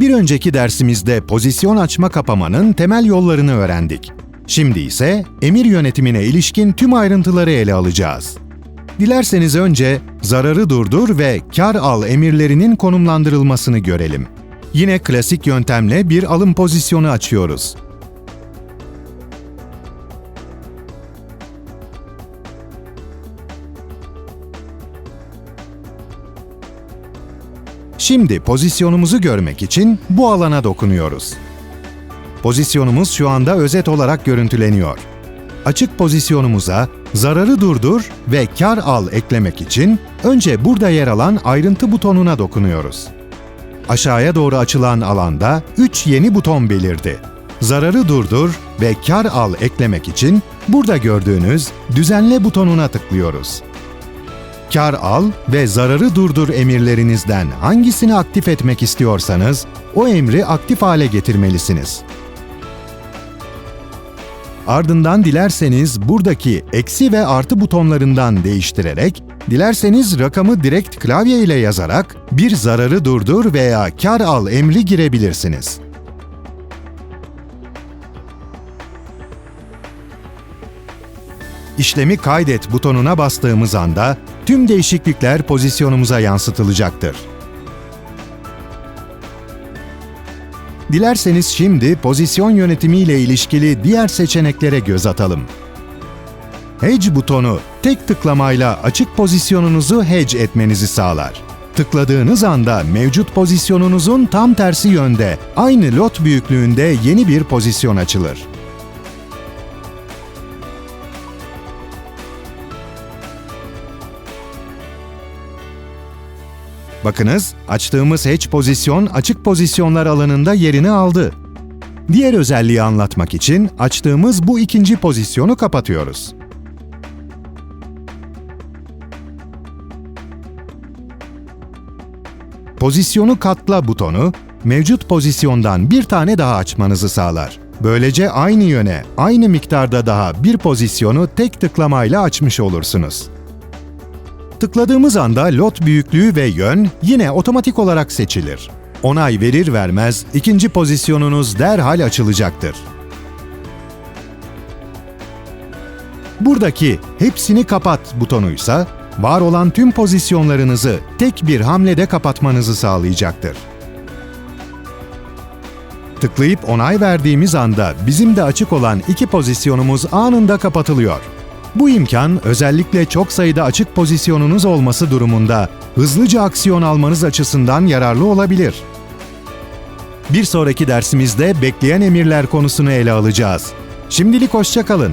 Bir önceki dersimizde pozisyon açma kapamanın temel yollarını öğrendik. Şimdi ise emir yönetimine ilişkin tüm ayrıntıları ele alacağız. Dilerseniz önce zararı durdur ve kar al emirlerinin konumlandırılmasını görelim. Yine klasik yöntemle bir alım pozisyonu açıyoruz. Şimdi pozisyonumuzu görmek için bu alana dokunuyoruz. Pozisyonumuz şu anda özet olarak görüntüleniyor. Açık pozisyonumuza zararı durdur ve kar al eklemek için önce burada yer alan ayrıntı butonuna dokunuyoruz. Aşağıya doğru açılan alanda 3 yeni buton belirdi. Zararı durdur ve kar al eklemek için burada gördüğünüz düzenle butonuna tıklıyoruz. Kar al ve zararı durdur emirlerinizden hangisini aktif etmek istiyorsanız o emri aktif hale getirmelisiniz. Ardından dilerseniz buradaki eksi ve artı butonlarından değiştirerek, dilerseniz rakamı direkt klavye ile yazarak bir zararı durdur veya kar al emri girebilirsiniz. İşlemi kaydet butonuna bastığımız anda tüm değişiklikler pozisyonumuza yansıtılacaktır. Dilerseniz şimdi pozisyon yönetimi ile ilişkili diğer seçeneklere göz atalım. Hedge butonu tek tıklamayla açık pozisyonunuzu hedge etmenizi sağlar. Tıkladığınız anda mevcut pozisyonunuzun tam tersi yönde, aynı lot büyüklüğünde yeni bir pozisyon açılır. Bakınız, açtığımız hedge pozisyon açık pozisyonlar alanında yerini aldı. Diğer özelliği anlatmak için açtığımız bu ikinci pozisyonu kapatıyoruz. Pozisyonu katla butonu, mevcut pozisyondan bir tane daha açmanızı sağlar. Böylece aynı yöne, aynı miktarda daha bir pozisyonu tek tıklamayla açmış olursunuz. Tıkladığımız anda lot büyüklüğü ve yön yine otomatik olarak seçilir. Onay verir vermez ikinci pozisyonunuz derhal açılacaktır. Buradaki hepsini kapat butonuysa var olan tüm pozisyonlarınızı tek bir hamlede kapatmanızı sağlayacaktır. Tıklayıp onay verdiğimiz anda bizim de açık olan iki pozisyonumuz anında kapatılıyor. Bu imkan özellikle çok sayıda açık pozisyonunuz olması durumunda hızlıca aksiyon almanız açısından yararlı olabilir. Bir sonraki dersimizde bekleyen emirler konusunu ele alacağız. Şimdilik hoşça kalın.